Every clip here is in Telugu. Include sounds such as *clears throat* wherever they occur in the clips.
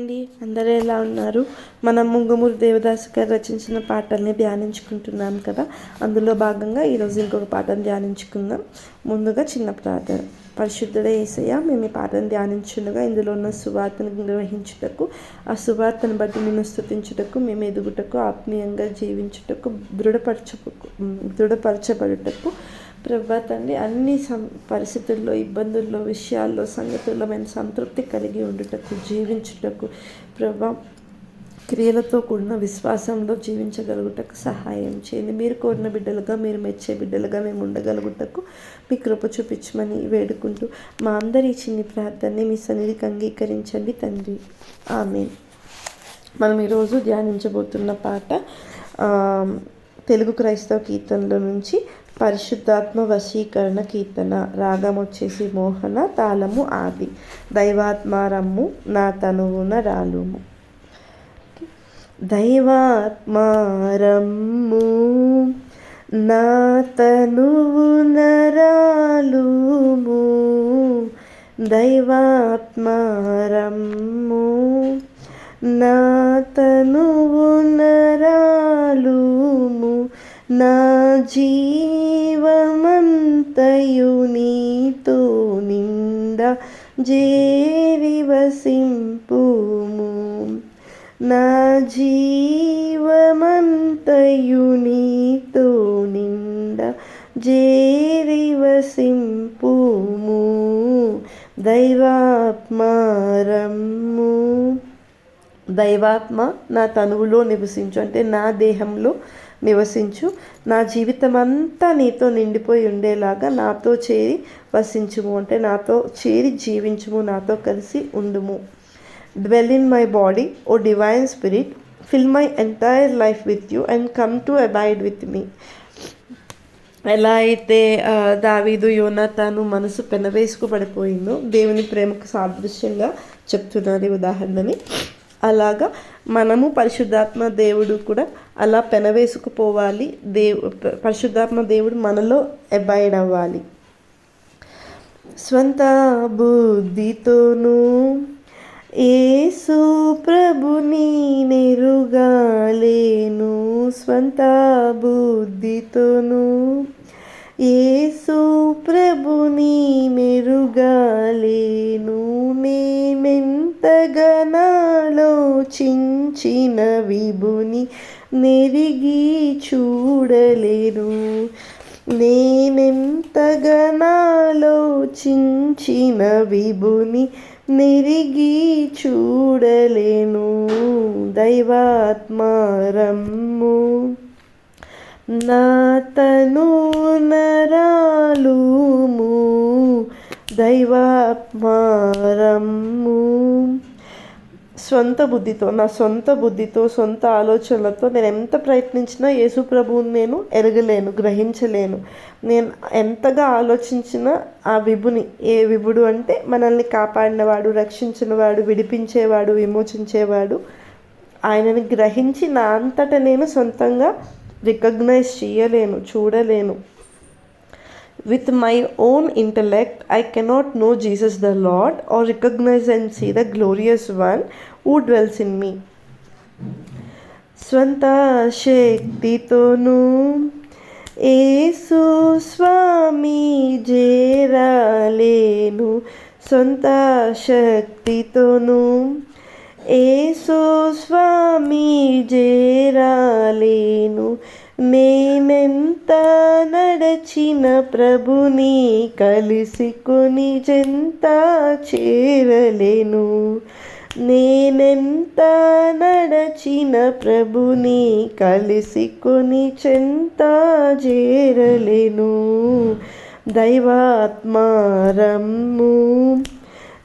అండి. అందరూ ఎలా ఉన్నారు? మనం ముంగమూరు దేవదాస్ గారు రచించిన పాటల్ని ధ్యానించుకుంటున్నాం కదా. అందులో భాగంగా ఈరోజు ఇంకొక పాటను ధ్యానించుకుందాం. ముందుగా చిన్న ప్రార్థన. పరిశుద్ధుడే ఏసయ్య మేము ఈ పాటను ధ్యానించుండగా ఇందులో ఉన్న సువార్తను నిర్వహించుటకు ఆ సువార్తను బట్టి నిన్ను స్థుతించుటకు మేము ఎదుగుటకు ఆత్మీయంగా జీవించుటకు దృఢపరచ దృఢపరచబడుటకు ప్రభా తండ్రి అన్ని సం పరిస్థితుల్లో ఇబ్బందుల్లో విషయాల్లో సంగతుల్లో మేము సంతృప్తి కలిగి ఉండుటకు జీవించుటకు ప్రభా క్రియలతో కూడిన విశ్వాసంలో జీవించగలుగుటకు సహాయం చేయండి. మీరు కోరిన బిడ్డలుగా మీరు మెచ్చే బిడ్డలుగా మేము ఉండగలుగుటకు మీ కృప చూపించమని వేడుకుంటూ మా అందరి చిన్ని ప్రార్థనని మీ సన్నిధికి అంగీకరించండి తండ్రి. ఆమె మనం ఈరోజు ధ్యానించబోతున్న పాట తెలుగు క్రైస్తవ కీర్తనల నుంచి పరిశుద్ధాత్మ వశీకరణ కీర్తన. రాగం వచ్చేసి మోహన తాళము ఆది. దైవాత్మారమ్ము నా తనువున రాలుము. దైవాత్మారమ్ము నా తనువున రాలుము. దైవాత్మారమ్ము నా తనువున రాలుము. నా జీవమంతయు నీతో నింద జేరివసింపుము నా జీవమంతయు నీతో నింద జీవివసింపుము. దైవాత్మారమ్ము దైవాత్మ నా తనువులో నివసించు అంటే నా దేహంలో నివసించు. నా జీవితం అంతా నీతో నిండిపోయి ఉండేలాగా నాతో చేరి వసించుము. అంటే నాతో చేరి జీవించుము. నాతో కలిసి ఉండుము. Dwell in my body O divine spirit fill my entire life with you and come to abide with me ఎలా అయితే దావీదు యోనతాను మనసు పెనవేసుకు పడిపోయిందో దేవుని ప్రేమకు సాదృశ్యంగా చెప్తున్నది ఉదాహరణని. అలాగా మనము పరిశుద్ధాత్మ దేవుడు కూడా అలా పెనవేసుకుపోవాలి. దేవు పరిశుద్ధాత్మ దేవుడు మనలో అబాయిడ్ అవ్వాలి. స్వంత బుద్ధితోనూ ఏసు ప్రభుని నెరుగాలేను స్వంత బుద్ధితోనూ ఏసు ప్రభుని మెరుగాలేను నేనెంతగనాలోచించిన విభుని నెరిగి చూడలేను. నేనెంతగనాలోచించిన విభుని నెరిగి చూడలేను. దైవాత్మారమ్ము. నా తను నరాలుము దైవాత్మారము. సొంత బుద్ధితో నా సొంత బుద్ధితో సొంత ఆలోచనలతో నేను ఎంత ప్రయత్నించినా యేసు ప్రభువుని నేను ఎరగలేను గ్రహించలేను. నేను ఎంతగా ఆలోచించినా ఆ విభుని ఏ విభుడు అంటే మనల్ని కాపాడినవాడు రక్షించినవాడు విడిపించేవాడు విమోచించేవాడు ఆయనని గ్రహించి నా అంతటా నేను సొంతంగా రికగ్నైజ్ చేయలేను చూడలేను. With my own intellect I cannot know Jesus the Lord or recognize and see the glorious one who dwells in me స్వంత శక్తితోనూ ఏసు స్వామి జేరాలేను. సొంత శక్తితోనూ ఏసు స్వామి జేరాలేను మేమెంత నడచిన ప్రభుని కలిసి కొని జంత చేరలేను. నేనెంత నడచిన ప్రభుని కలిసి కొని చెంత చేరలేను. దైవాత్మారమ్ము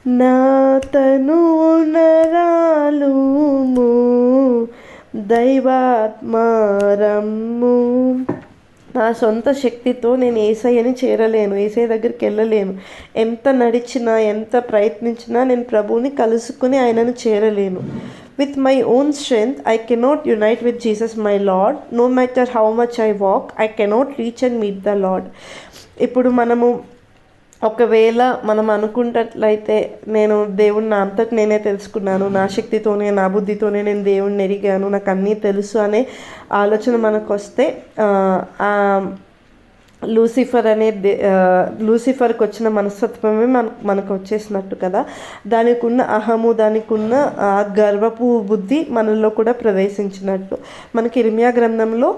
నా తను నరాలుము దైవాత్మారమ్ము నా సొంత శక్తితో నేను ఏసయ్యని చేరలేను ఏసయ్య దగ్గరికి వెళ్ళలేను. ఎంత నడిచినా ఎంత ప్రయత్నించినా నేను ప్రభువుని కలుసుకుని ఆయనను చేరలేను. With my own strength I cannot unite with Jesus my Lord no matter how much I walk I cannot reach and meet the Lord ఇప్పుడు మనము ఒకవేళ మనం అనుకున్నట్లయితే నేను దేవుణ్ణి అంతటి నేనే తెలుసుకున్నాను. నా శక్తితోనే నా బుద్ధితోనే నేను దేవుణ్ణి ఎరిగాను. నాకు అన్నీ తెలుసు అనే ఆలోచన మనకు వస్తే లూసిఫర్ అనే లూసిఫర్కి వచ్చిన మనస్తత్వమే మన మనకు వచ్చేసినట్టు కదా. దానికి ఉన్న అహము దానికి ఉన్న గర్వపు బుద్ధి మనలో కూడా ప్రవేశించినట్టు. మనకి ఇర్మియా గ్రంథంలో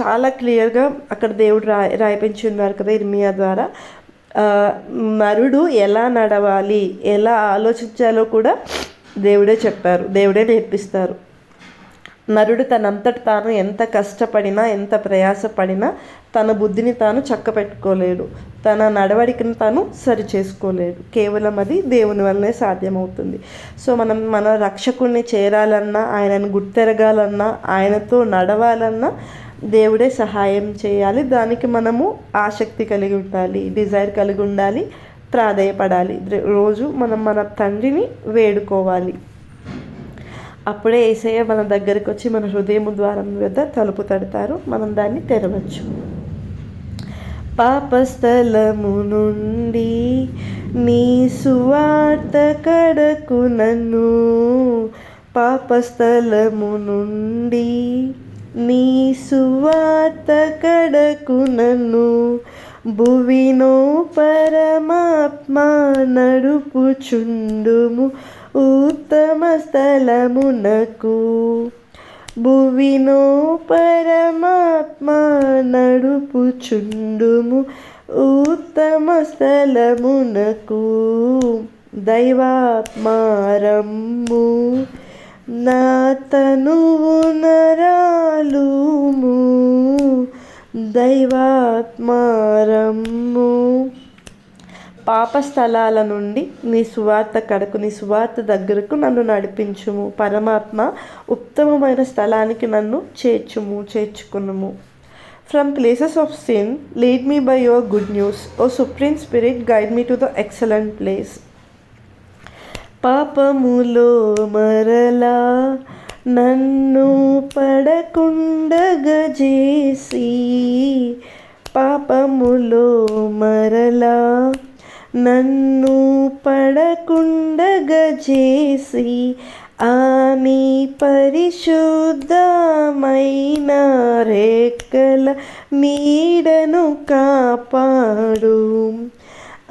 చాలా క్లియర్గా అక్కడ దేవుడు రాయి రాయిపించి ఉన్నారు కదా ఇర్మియా ద్వారా. నరుడు ఎలా నడవాలి ఎలా ఆలోచించాలో కూడా దేవుడే చెప్పారు దేవుడే నేర్పిస్తారు. నరుడు తనంతట తాను ఎంత కష్టపడినా ఎంత ప్రయాసపడినా తన బుద్ధిని తాను చక్క పెట్టుకోలేడు తన నడవడికను తాను సరి చేసుకోలేడు కేవలం అది దేవుని వల్లనే సాధ్యమవుతుంది. సో మనం మన రక్షకుణ్ణి చేరాలన్నా ఆయనను గుర్తెరగాలన్నా ఆయనతో నడవాలన్నా దేవుడే సహాయం చేయాలి. దానికి మనము ఆసక్తి కలిగి ఉండాలి డిజైర్ కలిగి ఉండాలి ప్రాధేయపడాలి. రోజు మనం మన తండ్రిని వేడుకోవాలి. అప్పుడే ఏసయ్య మన దగ్గరికి వచ్చి మన హృదయం ద్వారం వద్ద తలుపు తడతారు. మనం దాన్ని తెరవచ్చు. పాపస్థలము నుండి నీ సువార్త కడకు నన్ను. పాపస్థలము నుండి నీ సువార్త కడకు నన్ను. భువినో పరమాత్మ నడుపుచుండుము ఉత్తమ స్థలమునకు భువినో పరమాత్మ నడుపుచుండుము ఉత్తమ స్థలమునకు దైవాత్మారమ్ము నా తనువు నరాలుము దైవాత్మారమ్ము పాప స్థలాల నుండి నీ సువార్త కడకు నీ సువార్త దగ్గరకు నన్ను నడిపించుము. పరమాత్మ ఉత్తమమైన స్థలానికి నన్ను చేర్చుము చేర్చుకునుము. From places of sin lead me by your good news O supreme spirit guide me to the excellent place పాపములో మరలా నన్ను పడకుండగజేసి పాపములో మరలా నన్ను పడకుండగజేసి ఆని పరిశుద్ధమైన రేక్కల నీడను కాపాడు.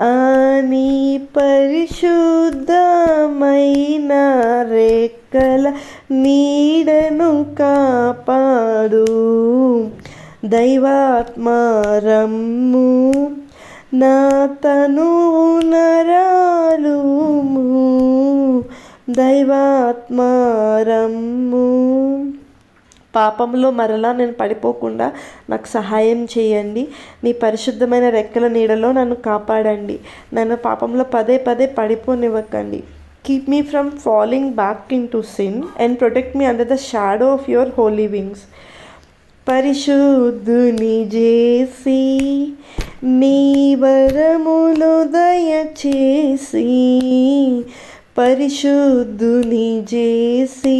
ఆని పరిశుద్ధమైన రేక్కల నీడను కాపాడు. దైవాత్మారమ్ము నా తను నరాలు దైవాత్మారమ్ము పాపంలో మరలా నేను పడిపోకుండా నాకు సహాయం చేయండి. నీ పరిశుద్ధమైన రెక్కల నీడలో నన్ను కాపాడండి. నన్ను పాపంలో పదే పదే పడిపోనివ్వకండి. Keep me from following back into sin and protect me under the shadow of your holy wings పరిశుద్ధుని చేసి నీ వరములు దయచేసి పరిశుద్ధుని చేసి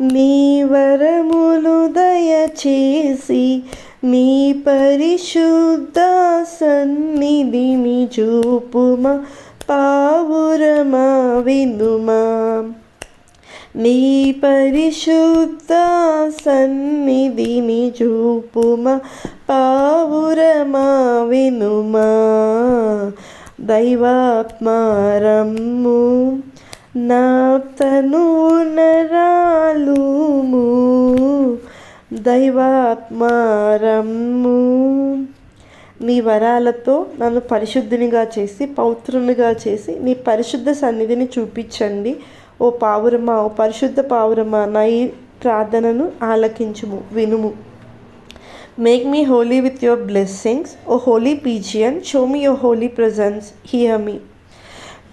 నీ వరములు దయచేసి మీ పరిశుద్ధ సన్నిధిని చూపుమా పావురమా వినుమా. నీ పరిశుద్ధ సన్నిధిని చూపుమా పావురమా వినుమా. దైవాత్మారమ్ము నా తను నరాలుము దైవాత్మారమ్ము నీ వరాలతో నన్ను పరిశుద్ధినిగా చేసి పౌత్రునిగా చేసి నీ పరిశుద్ధ సన్నిధిని చూపించండి. ఓ పావురమా ఓ పరిశుద్ధ పావురమా నా ఈ ప్రార్థనను ఆలకించుము వినుము. Make me holy with your blessings O holy pigeon show me your holy presence here మీ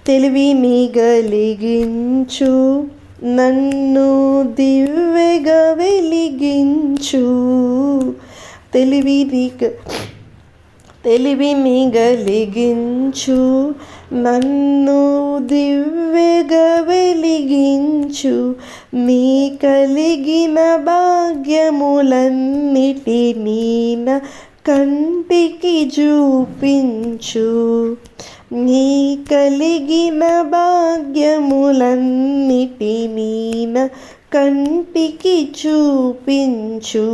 తెలివిని గలిగించు నన్ను దివ్యగా వెలిగించు. తెలివిని తెలివిని గలిగించు నన్ను దివ్యగా వెలిగించు. నీ కలిగిన భాగ్యములన్నిటినీ కంటికి చూపించు. నీ కలిగిన భాగ్యములన్నిటినీ కంటికి చూపించు.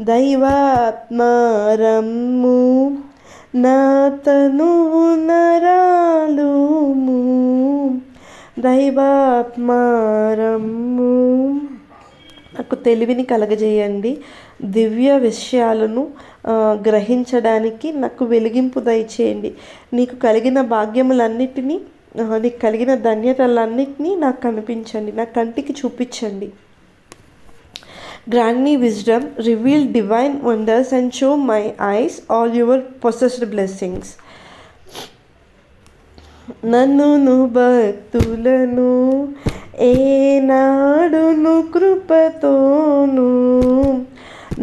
దైవాత్మారమ్ము నా తనువు నరాలుము. దైవాత్మారమ్ము నాకు తెలివిని కలగజేయండి. దివ్య విషయాలను గ్రహించడానికి నాకు వెలిగింపు దయచేయండి. నీకు కలిగిన భాగ్యములన్నిటినీ నీకు కలిగిన ధన్యతలన్నిటినీ నాకు కనిపించండి. నా కంటికి చూపించండి. Grant me wisdom reveal divine wonders and show my eyes all your possessed blessings నన్నును భక్తులను ఏనాడును కృపతో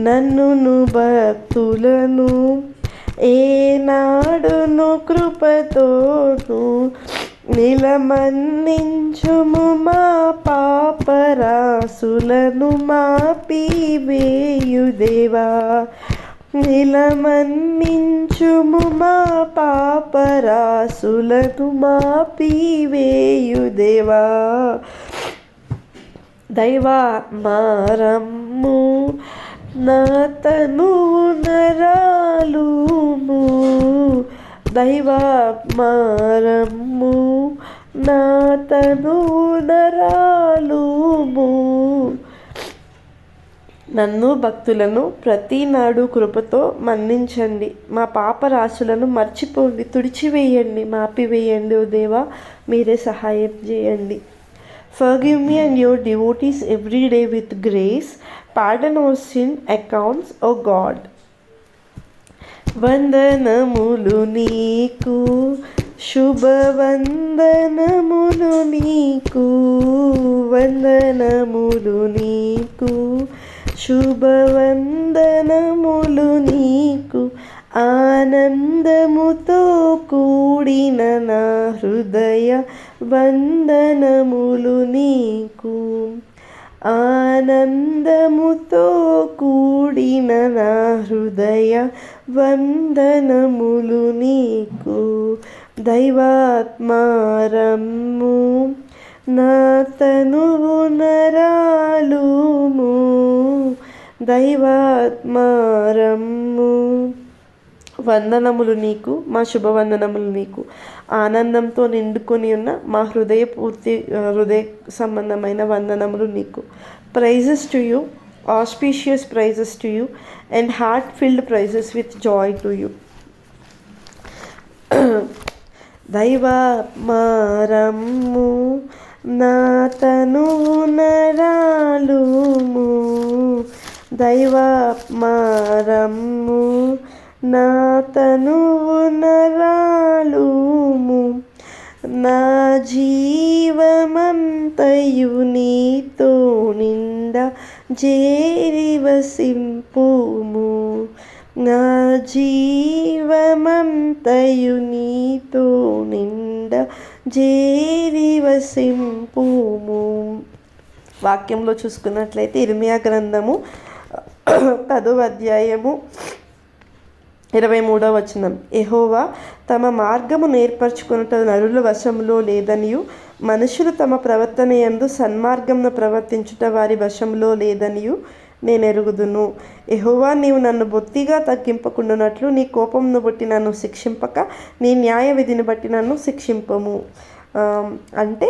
నన్నును భక్తులను ఏనాడును కృపతోను నిలమందించుము మా పాపరాసులను మాపివేయు దేవా. నిలమన్నించుము మా పాపరాసులను మాపివేయు దేవా. దైవాత్మారమ్ము నా తనువు నరాలుము దైవాత్మారమ్ము నా తనువు నరాలుము. నన్ను భక్తులను ప్రతినాడు కృపతో మన్నించండి. మా పాప రాశులను మర్చిపోండి. తుడిచివేయండి. మాపివేయండి. ఓ దేవా మీరే సహాయం చేయండి. Forgive me and your devotees every day with grace pardon O sin accounts O God. వందనములు నీకు శుభవందనములు నీకు వందనములు నీకు శుభవందనములు నీకు ఆనందముతో కూడిన నా హృదయ వందనములు నీకు. ఆనందముతో కూడిన నా హృదయ వందనములు నీకు. దైవాత్మారమ్ము నా తనువు నరాలుము. దైవాత్మారమ్ము వందనములు నీకు మా శుభవందనములు నీకు. ఆనందంతో నిండుకొని ఉన్న మా హృదయ పూర్తి హృదయ సంబంధమైన వందనములు నీకు. Praises to you auspicious praises to you and heart filled praises with joy to you. దైవాత్మారమ్ము నా తనువు నరాలుము. దైవాత్మారమ్ము నా తనువు నరాలుము నా జీవమంతయు నీతో నిండా జేరివసింపుము నా జీవమంతయు నీతో నిండా జేరివసింపుము వాక్యంలో చూసుకున్నట్లయితే ఇర్మియా గ్రంథము పదో అధ్యాయము ఇరవై మూడవ వచనం. ఎహోవా తమ మార్గము నేర్పరచుకున్నట నరుల వశంలో లేదనియు మనుషులు తమ ప్రవర్తన యందు సన్మార్గంను ప్రవర్తించుట వారి వశంలో లేదనియు నేను ఎరుగుదును. ఎహోవా నీవు నన్ను బొత్తిగా తగ్గింపకుండానట్లు నీ కోపంను బట్టి నన్ను శిక్షింపక నీ న్యాయ విధిని బట్టి నన్ను శిక్షింపము. అంటే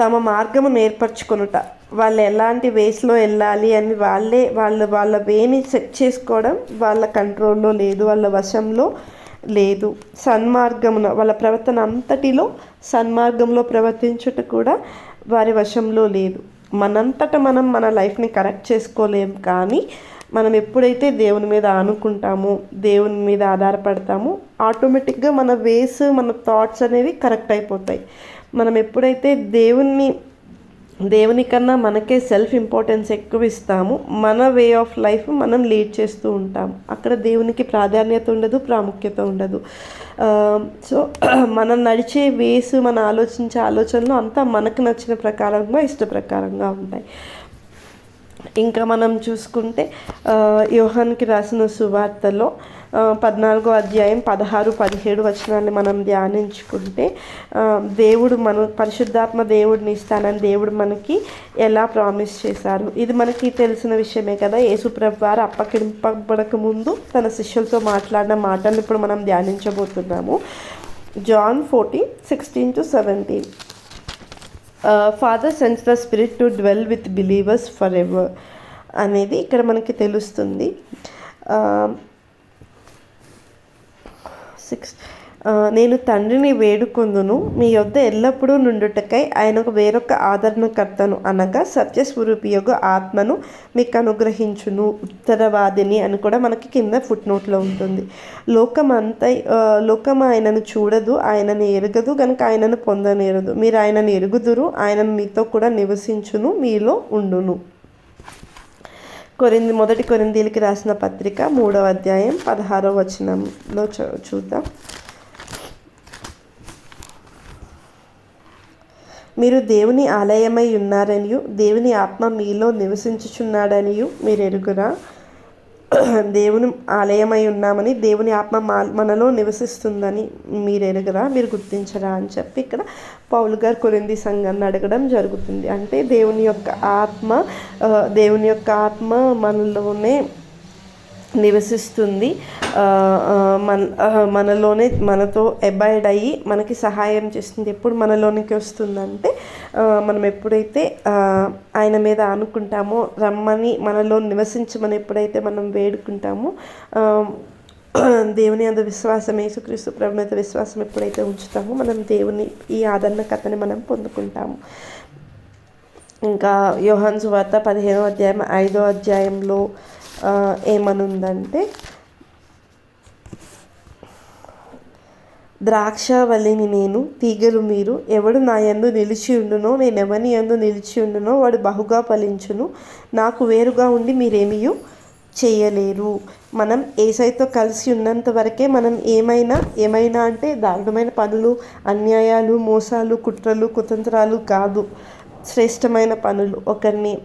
తమ మార్గము నేర్పరచుకొనుట. వాళ్ళు ఎలాంటి వేస్లో వెళ్ళాలి అని వాళ్ళే వాళ్ళ వాళ్ళ వేని సెట్ చేసుకోవడం వాళ్ళ కంట్రోల్లో లేదు వాళ్ళ వశంలో లేదు. సన్మార్గమున వాళ్ళ ప్రవర్తన అంతటిలో సన్మార్గంలో ప్రవర్తించుట కూడా వారి వశంలో లేదు. మనంతట మనం మన లైఫ్ని కరెక్ట్ చేసుకోలేం కానీ మనం ఎప్పుడైతే దేవుని మీద ఆనుకుంటామో దేవుని మీద ఆధారపడతామో ఆటోమేటిక్గా మన వేస్ మన థాట్స్ అనేవి కరెక్ట్ అయిపోతాయి. మనం ఎప్పుడైతే దేవుణ్ణి దేవుని కన్నా మనకే సెల్ఫ్ ఇంపార్టెన్స్ ఎక్కువ ఇస్తాము. మన వే ఆఫ్ లైఫ్ మనం లీడ్ చేస్తూ ఉంటాం. అక్కడ దేవునికి ప్రాధాన్యత ఉండదు ప్రాముఖ్యత ఉండదు. సో *clears throat* మనం నడిచే వేస్ మన ఆలోచించే ఆలోచనలు అంతా మనకు నచ్చిన ప్రకారంగా ఇష్ట ప్రకారంగా ఉంటాయి. ఇంకా మనం చూసుకుంటే యోహాన్కి రాసిన సువార్తలో పద్నాలుగో అధ్యాయం పదహారు పదిహేడు వచనాన్ని మనం ధ్యానించుకుంటే దేవుడు మన పరిశుద్ధాత్మ దేవుడిని ఇస్తానని దేవుడు మనకి ఎలా ప్రామిస్ చేశారు? ఇది మనకి తెలిసిన విషయమే కదా. యేసుప్రభు వారు అప్పకింపబడక ముందు తన శిష్యులతో మాట్లాడిన మాటలు ఇప్పుడు మనం ధ్యానించబోతున్నాము. John fourteen sixteen to seventeen. Father sends the spirit to dwell with believers for ever అనేది ఇక్కడ మనకి తెలుస్తుంది. సిక్స్ నేను తండ్రిని వేడుకొందును. మీ యొద్ద ఎల్లప్పుడూ నుండుటకై ఆయనకు వేరొక ఆదరణకర్తను అనగా సత్యస్వరూపి యొక్క ఆత్మను మీకు అనుగ్రహించును ఉత్తరవాదిని అని కూడా మనకి కింద ఫుట్ నోట్లో ఉంటుంది. లోకమంత లోకం ఆయనను చూడదు ఆయనను ఎరగదు కనుక ఆయనను పొందనేరదు. మీరు ఆయనను ఎరుగుదురు ఆయన మీతో కూడా నివసించును మీలో ఉండును. కొరింది మొదటి కొరిందీలకి రాసిన పత్రిక మూడవ అధ్యాయం పదహారవ వచనంలో చూద్దాం. మీరు దేవుని ఆలయమై ఉన్నారనియు దేవుని ఆత్మ మీలో నివసించుచున్నాడనియు మీరు ఎరుగురా *clears throat* దేవుని ఆలయమై ఉన్నామని దేవుని ఆత్మ మనలో నివసిస్తుందని మీరు ఎరగరా మీరు గుర్తించరా అని చెప్పి ఇక్కడ పౌలు గారు కొరింది సంఘాన్ని అడగడం జరుగుతుంది. అంటే దేవుని యొక్క ఆత్మ దేవుని యొక్క ఆత్మ మనలోనే నివసిస్తుంది. మన మనలోనే మనతో అబాయిడ్ అయ్యి మనకి సహాయం చేస్తుంది. ఎప్పుడు మనలోనికి వస్తుందంటే మనం ఎప్పుడైతే ఆయన మీద అనుకుంటామో రమ్మని మనలో నివసించమని ఎప్పుడైతే మనం వేడుకుంటామో దేవుని అందు విశ్వాసం యేసుక్రీస్తు ప్రభు మీద విశ్వాసం ఎప్పుడైతే ఉంచుతామో మనం దేవుని ఈ ఆదరణ కథని మనం పొందుకుంటాము. ఇంకా యోహాన్ సువార్త పదిహేనో అధ్యాయం ఐదో అధ్యాయంలో ఏమనుందంటే ద్రాక్షవల్లిని నేను తీగలు మీరు ఎవడు నా యందు నిలిచి ఉండునో నేను ఎవని యందు నిలిచి ఉండునో వాడు బహుగా ఫలించును. నాకు వేరుగా ఉండి మీరేమియు చేయలేరు. మనం ఏసైతో కలిసి ఉన్నంత వరకే మనం ఏమైనా ఏమైనా అంటే దారుణమైన పనులు అన్యాయాలు మోసాలు కుట్రలు కుతంత్రాలు కాదు. శ్రేష్టమైన పనులు. ఒకరిని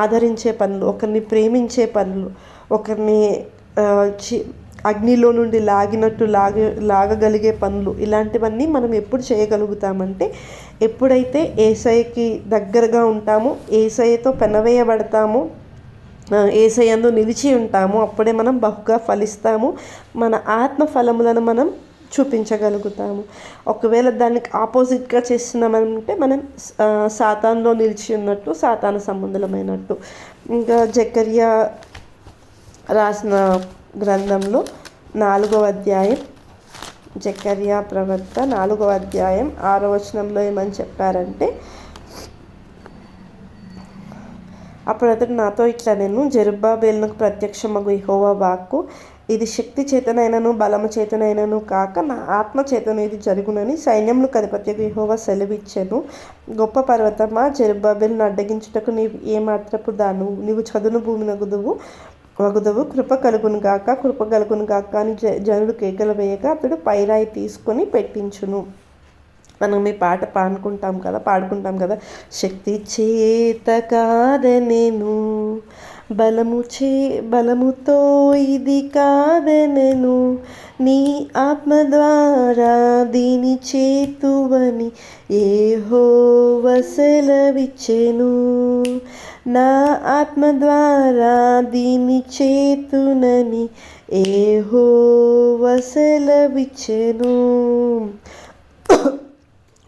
ఆదరించే పనులు ఒకరిని ప్రేమించే పనులు ఒకరిని చి అగ్నిలో నుండి లాగినట్టు లాగ లాగగలిగే పనులు ఇలాంటివన్నీ మనం ఎప్పుడు చేయగలుగుతామంటే ఎప్పుడైతే ఏసఐకి దగ్గరగా ఉంటామో ఏసైతో పెనవేయబడతామో ఏసయందు నిలిచి ఉంటాము అప్పుడే మనం బహుగా ఫలిస్తాము. మన ఆత్మ ఫలములను మనం చూపించగలుగుతాము. ఒకవేళ దానికి ఆపోజిట్గా చేస్తున్నామంటే మనం సాతాన్లో నిలిచి ఉన్నట్టు సాతాన సంబంధమైనట్టు ఇంకా జకరియా రాసిన గ్రంథంలో నాలుగవ అధ్యాయం జకరియా ప్రవక్త నాలుగవ అధ్యాయం ఆరో వచనంలో ఏమని చెప్పారంటే అప్పుడు అతడు నాతో ఇట్లా నేను జరుబాబేల్నకు ప్రత్యక్షమగు ఇహోవా వాక్కు ఇది శక్తి చేతనైనను బలము చేతనైనను కాక నా ఆత్మ చేతను ఇది జరుగునని సైన్యములు కధిపత్యకు యహోవా సెలవిచ్చాను. గొప్ప పర్వతమా జరుబాబెల్ను అడ్డగించుటకు నీవు ఏమాత్రపు దాను నీవు చదును భూమిని గుదువు వగుదవు కృప కలుగును గాక కృప కలుగును గాక అని జనుడు కేకలు వేయగా అతడు పైరాయి తీసుకొని పెట్టించును. మనం ఈ పాట పాడుకుంటాం కదా పాడుకుంటాం కదా శక్తి చేత కాదనేను. బలము చే బలముతో ఇది కాదనను. నీ ఆత్మ ద్వారా దీని చేతువని ఏహో వసలవిచ్చెను నా ఆత్మ ద్వారా దీని చేతునని ఏహో వసలవిచ్చెను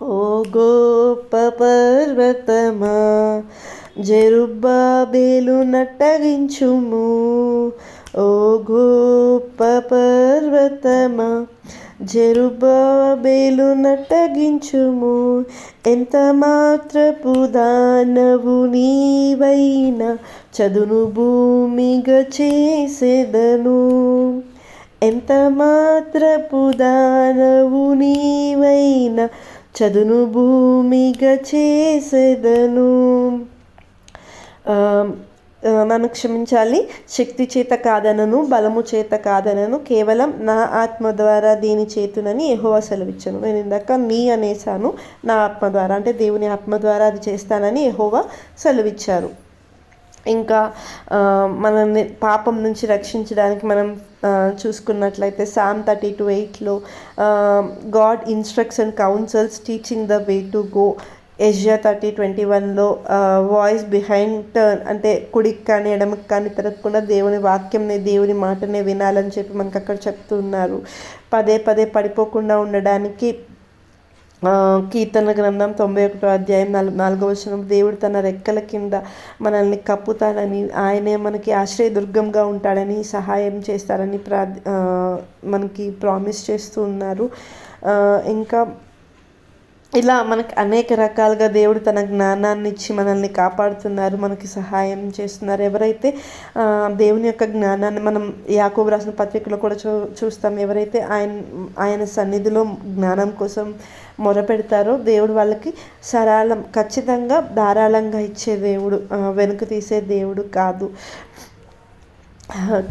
ఓ గోప పర్వతమా జరుబ్బాబేలు నట్టగించుము ఓ గోప పర్వతమా జరుబాబేలు నట్టగించుము ఎంత మాత్రపు దానవు నీవైనా చదును భూమిగా చేసేదను. ఎంత మాత్రపు దానవు నీవైనా చదును భూమిగా చేసేదను. నన్ను క్షమించాలి. శక్తి చేత కాదనను బలము చేత కాదనను కేవలం నా ఆత్మ ద్వారా దీని చేతునని ఎహోవా సెలవిచ్చాను. నేను ఇందాక నీ అనేసాను నా ఆత్మ ద్వారా అంటే దేవుని ఆత్మ ద్వారా అది చేస్తానని ఎహోవా సెలవిచ్చారు. ఇంకా మనల్ని పాపం నుంచి రక్షించడానికి మనం చూసుకున్నట్లయితే సామ్ థర్టీ టు ఎయిట్లో God instruction counsels teaching the way to go. Isaiah thirty twenty వన్లో వాయిస్ బిహైండ్ టర్న్ అంటే కుడికి కానీ ఎడమకి కానీ తిరగకుండా దేవుని వాక్యంని దేవుని మాటనే వినాలని చెప్పి మనకు అక్కడ చెప్తున్నారు. పదే పదే పడిపోకుండా ఉండడానికి కీర్తన గ్రంథం తొంభై ఒకటో అధ్యాయం నాలుగు నాలుగో వచనం దేవుడు తన రెక్కల కింద మనల్ని కప్పుతాడని ఆయనే మనకి ఆశ్రయదుర్గంగా ఉంటాడని సహాయం చేస్తారని ప్రా మనకి ప్రామిస్ చేస్తూ ఉన్నారు. ఇంకా ఇలా మనకి అనేక రకాలుగా దేవుడు తన జ్ఞానాన్ని ఇచ్చి మనల్ని కాపాడుతున్నారు మనకి సహాయం చేస్తున్నారు. ఎవరైతే దేవుని యొక్క జ్ఞానాన్ని మనం యాకోబు రాసిన పత్రికలో కూడా చూ చూస్తాం. ఎవరైతే ఆయన ఆయన సన్నిధిలో జ్ఞానం కోసం మొరపెడతారో దేవుడు వాళ్ళకి సరళం ఖచ్చితంగా ధారాళంగా ఇచ్చే దేవుడు వెనుక తీసే దేవుడు కాదు.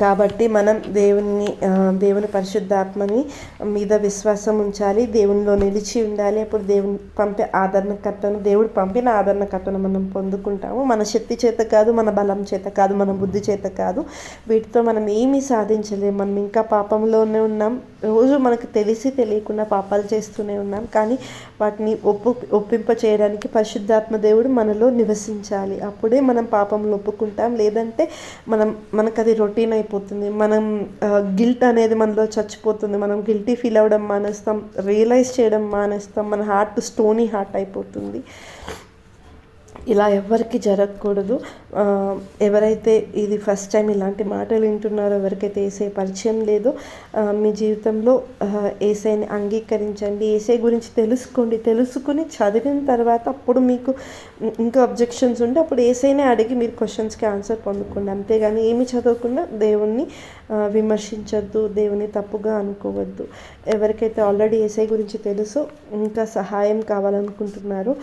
కాబట్టి మనం దేవుని దేవుని పరిశుద్ధాత్మని మీద విశ్వాసం ఉంచాలి దేవునిలో నిలిచి ఉండాలి. అప్పుడు దేవుని పంపే ఆదరణకర్తను దేవుడు పంపిన ఆదరణకర్తను మనం పొందుకుంటాము. మన శక్తి చేత కాదు మన బలం చేత కాదు మన బుద్ధి చేత కాదు. వీటితో మనం ఏమీ సాధించలేము మనం ఇంకా పాపంలోనే ఉన్నాం. రోజు మనకు తెలిసి తెలియకుండా పాపాలు చేస్తూనే ఉన్నాం. కానీ వాటిని ఒప్పు ఒప్పింప చేయడానికి పరిశుద్ధాత్మ దేవుడు మనలో నివసించాలి. అప్పుడే మనం పాపంలో ఒప్పుకుంటాం. లేదంటే మనం మనకు అది రొటీన్ అయిపోతుంది. మనం గిల్ట్ అనేది మనలో చచ్చిపోతుంది. మనం గిల్టీ ఫీల్ అవ్వడం మానేస్తాం. రియలైజ్ చేయడం మానేస్తాం. మన హార్ట్ స్టోనీ హార్ట్ అయిపోతుంది. ఇలా ఎవరికి జరగకూడదు. ఎవరైతే ఇది ఫస్ట్ టైం ఇలాంటి మాటలు వింటున్నారో ఎవరికైతే ఏసే పరిచయం లేదో మీ జీవితంలో ఏసైని అంగీకరించండి ఏసై గురించి తెలుసుకోండి. తెలుసుకుని చదివిన తర్వాత అప్పుడు మీకు ఇంకా అబ్జెక్షన్స్ ఉంటే అప్పుడు ఏసైనే అడిగి మీరు క్వశ్చన్స్కి ఆన్సర్ పొందుకోండి. అంతేగాని ఏమి చదవకుండా దేవుణ్ణి విమర్శించద్దు దేవుని తప్పుగా అనుకోవద్దు. ఎవరికైతే ఆల్రెడీ ఏసై గురించి తెలుసో ఇంకా సహాయం కావాలనుకుంటున్నారు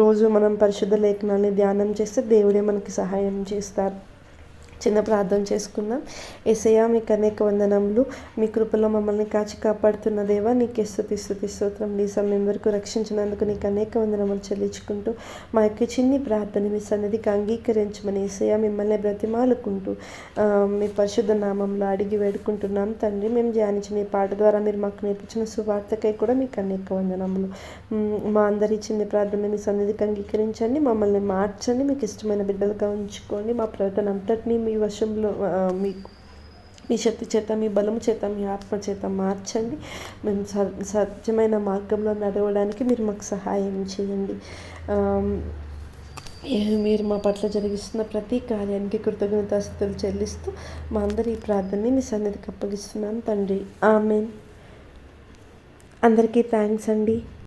రోజు మనం పరిశుద్ధ లేఖనాన్ని ధ్యానం చేస్తే దేవుడే మనకి సహాయం చేస్తారు. చిన్న ప్రార్థన చేసుకుందాం. ఎసయా మీకు అనేక వందనములు. మీ కృపలో మమ్మల్ని కాచి కాపాడుతున్న దేవా నీకు స్థుతి స్థుతి స్తోత్రం. నీ సమయం వరకు రక్షించినందుకు నీకు అనేక వందనములు చెల్లించుకుంటూ మా యొక్క చిన్ని ప్రార్థన మీ సన్నిధికి అంగీకరించమని ఎసయా మిమ్మల్ని బ్రతిమాలుకుంటూ మీ పరిశుద్ధ నామంలో అడిగి వేడుకుంటున్నాం. తండ్రి మేము ధ్యానించిన ఈ పాట ద్వారా మీరు మాకు నేర్పించిన సువార్తకై కూడా మీకు అనేక వందనములు. మా అందరి చిన్న ప్రార్థన మీ సన్నిధికి అంగీకరించండి. మమ్మల్ని మార్చండి. మీకు ఇష్టమైన బిడ్డలుగా ఉంచుకోండి. మా ప్రవర్తన అంతటినీ మీ వశంలో మీకు మీ శక్తి చేత మీ బలము చేత మీ ఆత్మ చేత మార్చండి. మేము సత్యమైన మార్గంలో నడవడానికి మీరు మాకు సహాయం చేయండి. మీరు మా పట్ల జరిగిస్తున్న ప్రతి కార్యానికి కృతజ్ఞతాస్థుతులు చెల్లిస్తూ మా అందరి ప్రార్థనని మీ సన్నిధికి అప్పగిస్తున్నాను తండ్రి. ఆమెన్. అందరికీ థ్యాంక్స్ అండి.